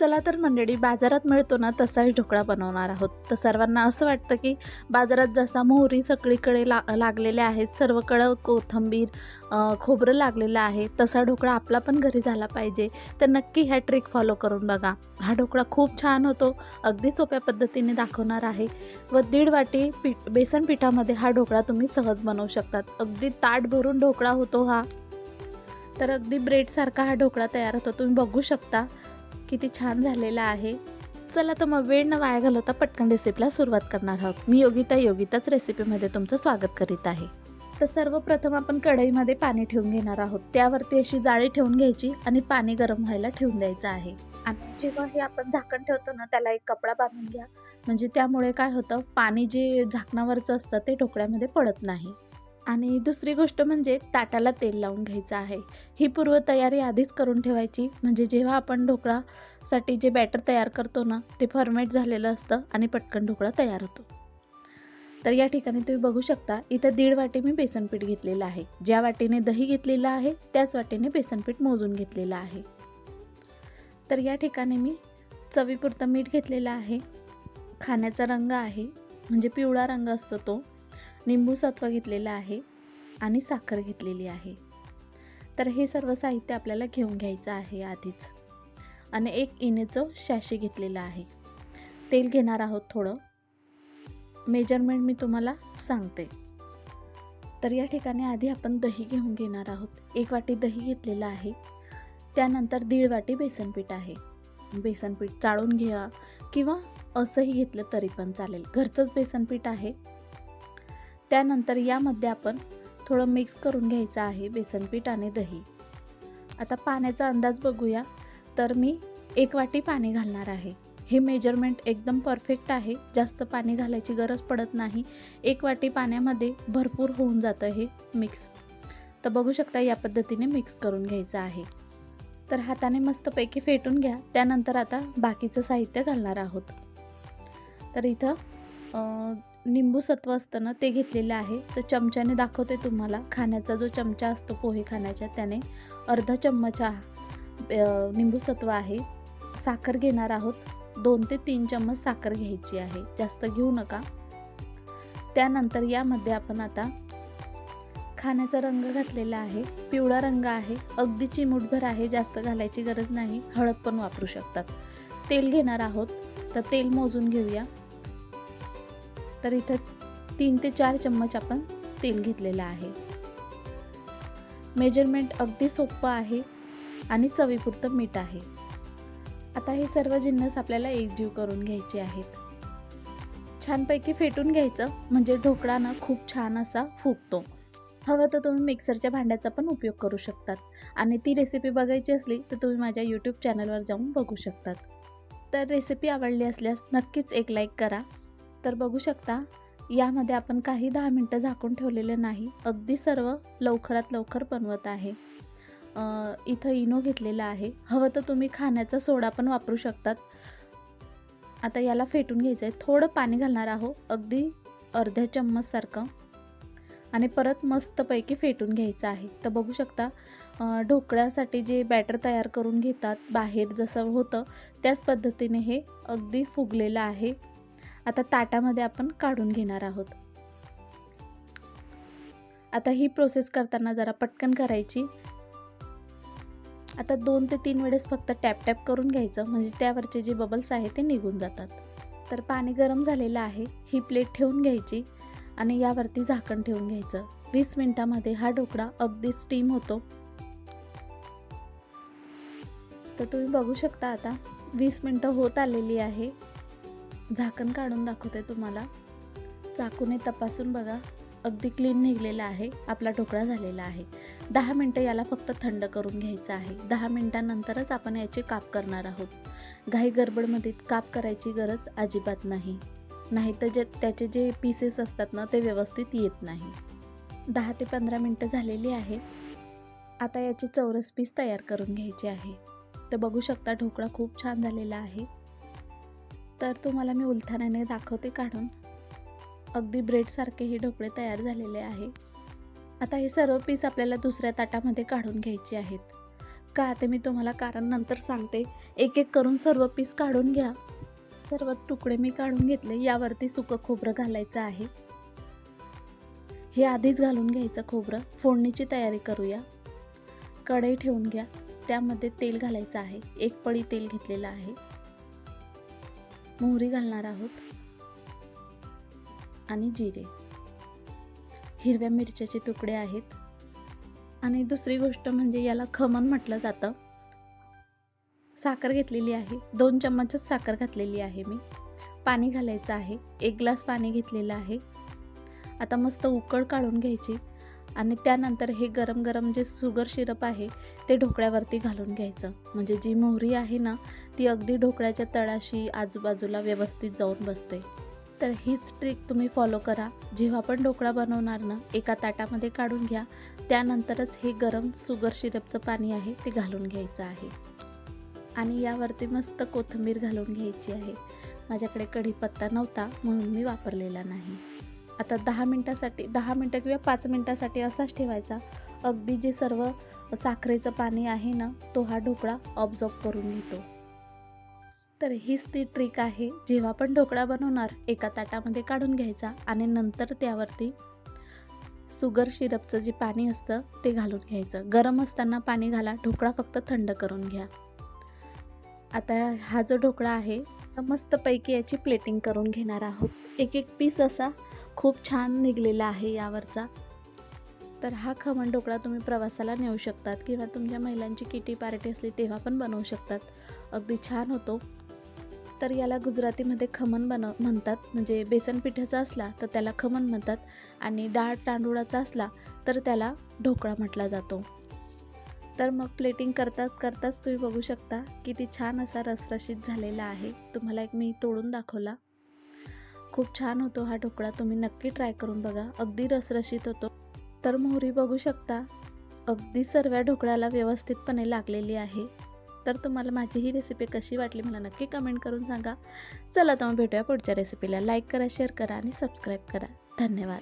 चला तर मंडळी बाजारात मिळतो ना तसाच ढोकळा बनवणार आहोत. तर सर्वांना असं वाटतं की बाजारात जसा मोहरी सगळीकडे ला लागलेल्या आहेत सर्वकडं कोथंबीर खोबरं लागलेलं आहे तसा ढोकळा आपला पण घरी झाला पाहिजे. तर नक्की ह्या ट्रिक फॉलो करून बघा. हा ढोकळा खूप छान होतो अगदी सोप्या पद्धतीने दाखवणार आहे व दीड वाटी पीठ बेसन पिठामध्ये हा ढोकळा तुम्ही सहज बनवू शकतात. अगदी ताट भरून ढोकळा होतो हा. तर अगदी ब्रेडसारखा हा ढोकळा तयार होतो तुम्ही बघू शकता. किती छान झालेला आहे. चला तर मग वेळ न वाया घालवता पटकन रेसिपीला सुरुवात करणार आहोत. मी योगिता योगिताच रेसिपीमध्ये तुमचं स्वागत करीत आहे. तर सर्वप्रथम आपण कढईमध्ये पाणी ठेवून घेणार आहोत. त्यावरती अशी जाळी ठेवून घ्यायची आणि पाणी गरम व्हायला ठेवून द्यायचं आहे. आणि जेव्हा हे आपण झाकण ठेवतो ना त्याला एक कपडा बांधून घ्या. म्हणजे त्यामुळे काय होतं पाणी जे झाकणावरचं असतं ते ढोकळ्यामध्ये पडत नाही. आणि दुसरी गोष्ट म्हणजे ताटाला तेल लावून घ्यायचं आहे. ही पूर्वतयारी आधीच करून ठेवायची. म्हणजे जेव्हा आपण ढोकळासाठी जे बॅटर तयार करतो ना ते फॉर्मेट झालेलं असतं आणि पटकन ढोकळा तयार होतो. तर या ठिकाणी तुम्ही बघू शकता इथं दीड वाटी मी बेसनपीठ घेतलेलं आहे. ज्या वाटीने दही घेतलेलं आहे त्याच वाटीने बेसनपीठ मोजून घेतलेलं आहे. तर या ठिकाणी मी चवीपुरतं मीठ घेतलेलं आहे. खाण्याचा रंग आहे म्हणजे पिवळा रंग असतो तो. निंबू सत्व घेतलेलं आहे आणि साखर घेतलेली आहे. तर हे सर्व साहित्य आपल्याला घेऊन घ्यायचं आहे आधीच. आणि एक इनेचं शॅशी घेतलेलं आहे. तेल घेणार आहोत थोडं. मेजरमेंट मी तुम्हाला सांगते. तर या ठिकाणी आधी आपण दही घेऊन घेणार आहोत. एक वाटी दही घेतलेलं आहे. त्यानंतर दीड वाटी बेसनपीठ आहे. बेसनपीठ चाळून घ्या किंवा असंही घेतलं तरी पण चालेल. घरचंच बेसनपीठ आहे. त्यानंतर यामध्ये आपण थोडं मिक्स करून घ्यायचं आहे बेसनपीठ आणि दही. आता पाण्याचा अंदाज बघूया. तर मी एक वाटी पाणी घालणार आहे. हे मेजरमेंट एकदम परफेक्ट आहे. जास्त पाणी घालायची गरज पडत नाही. एक वाटी पाण्यामध्ये भरपूर होऊन जातं हे मिक्स तर बघू शकता या पद्धतीने मिक्स करून घ्यायचं आहे. तर हाताने मस्तपैकी फेटून घ्या. त्यानंतर आता बाकीचं साहित्य घालणार आहोत. तर इथं निंबू सत्व असतं ना ते घेतलेलं आहे. तर चमच्याने दाखवते तुम्हाला. खाण्याचा जो चमचा असतो पोहे खाण्याच्या त्याने अर्धा चम्मच अ, निंबू सत्व आहे. साखर घेणार आहोत. दोन ते तीन चम्मच साखर घ्यायची आहे. जास्त घेऊ नका. त्यानंतर यामध्ये आपण आता खाण्याचा रंग घातलेला आहे. पिवळा रंग आहे. अगदी चिमूटभर आहे. जास्त घालायची गरज नाही. हळद पण वापरू शकतात. तेल घेणार आहोत. तर तेल मोजून घेऊया. तर इथं तीन ते चार चम्मच आपण तेल घेतलेलं आहे. मेजरमेंट अगदी सोपं आहे आणि चवीपुरतं मीठ आहे. आता हे सर्व जिन्नस आपल्याला एकजीव करून घ्यायचे आहेत. छानपैकी फेटून घ्यायचं म्हणजे ढोकळा ना खूप छान असा फुगतो. हवं तर तुम्ही मिक्सरच्या भांड्याचा पण उपयोग करू शकतात. आणि ती रेसिपी बघायची असली तर तुम्ही माझ्या यूट्यूब चॅनलवर जाऊन बघू शकतात. तर रेसिपी आवडली असल्यास नक्कीच एक लाईक करा. तर बघू शकता यामध्ये आपण काही दहा मिनटं झाकून ठेवलेले नाही अगदी सर्व लवकरात लवकर बनवत आहे. इथं इनो घेतलेला आहे. हवं तर तुम्ही खाण्याचा सोडा पण वापरू शकतात. आता याला फेटून घ्यायचं आहे थोडं पाणी घालणार आहो अगदी अर्ध्या चम्मचसारखं आणि परत मस्तपैकी फेटून घ्यायचं आहे. तर बघू शकता ढोकळ्यासाठी जे बॅटर तयार करून घेतात बाहेर जसं होतं त्याच पद्धतीने हे अगदी फुगलेलं आहे. आता ताटामध्ये आपण काढून घेणार आहोत. आता ही प्रोसेस करताना जरा पटकन करायची. आता दोन ते तीन वेळेस फक्त टॅप टॅप करून घ्यायचं म्हणजे त्यावरचे जे बबल्स आहे ते निघून जातात. तर पाणी गरम झालेलं आहे ही प्लेट ठेवून घ्यायची आणि यावरती झाकण ठेवून घ्यायचं. वीस मिनटामध्ये हा ढोकळा अगदी स्टीम होतो. तर तुम्ही बघू शकता आता वीस मिनटं होत आलेली आहे. झाकण काढून दाखवते तुम्हाला. चाकूने तपासून बघा. अगदी क्लीन निघलेला आहे. आपला ढोकळा झालेला आहे. दहा मिनटं याला फक्त थंड करून घ्यायचं आहे. दहा मिनटानंतरच आपण याचे काप करणार आहोत. घाई गडबडमध्ये काप करायची गरज अजिबात नाही. नाहीतर जे त्याचे जे पीसेस असतात ना ते व्यवस्थित येत नाही. दहा ते पंधरा मिनटं झालेली आहे. आता याचे चौरस पीस तयार करून घ्यायचे आहे. तर बघू शकता ढोकळा खूप छान झालेला आहे. तर तुम्हाला मी उलथाण्याने दाखवते काढून. अगदी ब्रेडसारखे हे ढोकळे तयार झालेले आहे. आता हे सर्व पीस आपल्याला दुसऱ्या ताटामध्ये काढून घ्यायचे आहेत. का ते मी तुम्हाला कारण नंतर सांगते. एक एक करून सर्व पीस काढून घ्या. सर्व तुकडे मी काढून घेतले. यावरती सुकं खोबरं घालायचं आहे. हे आधीच घालून घ्यायचं खोबरं. फोडणीची तयारी करूया. कढई ठेवून घ्या. त्यामध्ये तेल घालायचं आहे. एक पळी तेल घेतलेलं आहे. मोहरी घालणार आहोत. आणि जिरे. हिरव्या मिरच्याचे तुकडे आहेत. आणि दुसरी गोष्ट म्हणजे याला खमण म्हटलं जातं. साखर घेतलेली आहे. दोन चम्मचच साखर घातलेली आहे मी. पाणी घालायचं आहे. एक ग्लास पाणी घेतलेलं आहे. आता मस्त उकळ काढून घ्यायची. आणि त्यानंतर हे गरम गरम जे शुगर सिरप आहे ते ढोकळ्यावरती घालून घ्यायचं. म्हणजे जी मोहरी आहे ना ती अगदी ढोकळ्याच्या तळाशी आजूबाजूला व्यवस्थित जाऊन बसते. तर हीच ट्रिक तुम्ही फॉलो करा. जेव्हा पण ढोकळा बनवणार ना एका ताटामध्ये काढून घ्या. त्यानंतरच हे गरम शुगर शिरपचं पाणी आहे ते घालून घ्यायचं आहे. आणि यावरती मस्त कोथिंबीर घालून घ्यायची आहे. माझ्याकडे कढीपत्ता नव्हता म्हणून मी वापरलेला नाही. आता दहा मिनटासाठी दहा मिनटं किंवा पाच मिनटासाठी असाच ठेवायचा. अगदी जे सर्व साखरेचं पाणी आहे ना तो हा ढोकळा ऑब्झॉर्ब करून घेतो. तर हीच ती ट्रिक आहे जेव्हा पण ढोकळा बनवणार एका ताटामध्ये काढून घ्यायचा आणि नंतर त्यावरती सुगर सिरपचं जे पाणी असतं ते घालून घ्यायचं. गरम असताना पाणी घाला ढोकळा फक्त थंड करून घ्या. आता हा जो ढोकळा आहे मस्तपैकी याची प्लेटिंग करून घेणार आहोत. एक एक पीस असा खूप छान निघलेला आहे यावरचा. तर हा खमण ढोकळा तुम्ही प्रवासाला नेऊ शकतात किंवा तुमच्या महिलांची किटी पार्टी असली तेव्हा पण बनवू शकतात. अगदी छान होतो. तर याला गुजरातीमध्ये खमण बनव म्हणतात. म्हणजे बेसन पिठाचा असला तर त्याला खमण म्हणतात आणि डाळ तांदूळाचा असला तर त्याला ढोकळा म्हटला जातो. तर मग प्लेटिंग करतात करताच तुम्ही बघू शकता किती छान असा रसरशीत झालेला आहे. तुम्हाला एक मी तोडून दाखवला. खूप छान होतो हा ढोकळा तुम्ही नक्की ट्राय करून बघा. अगदी रसरशीत होतो. तर मोहरी बघू शकता अगदी सर्व ढोकळ्याला व्यवस्थितपणे लागलेली आहे. तर तुम्हाला माझी ही रेसिपी कशी वाटली मला नक्की कमेंट करून सांगा. चला तर मग भेटूया पुढच्या रेसिपीला लाईक करा शेअर करा आणि सबस्क्राईब करा. धन्यवाद.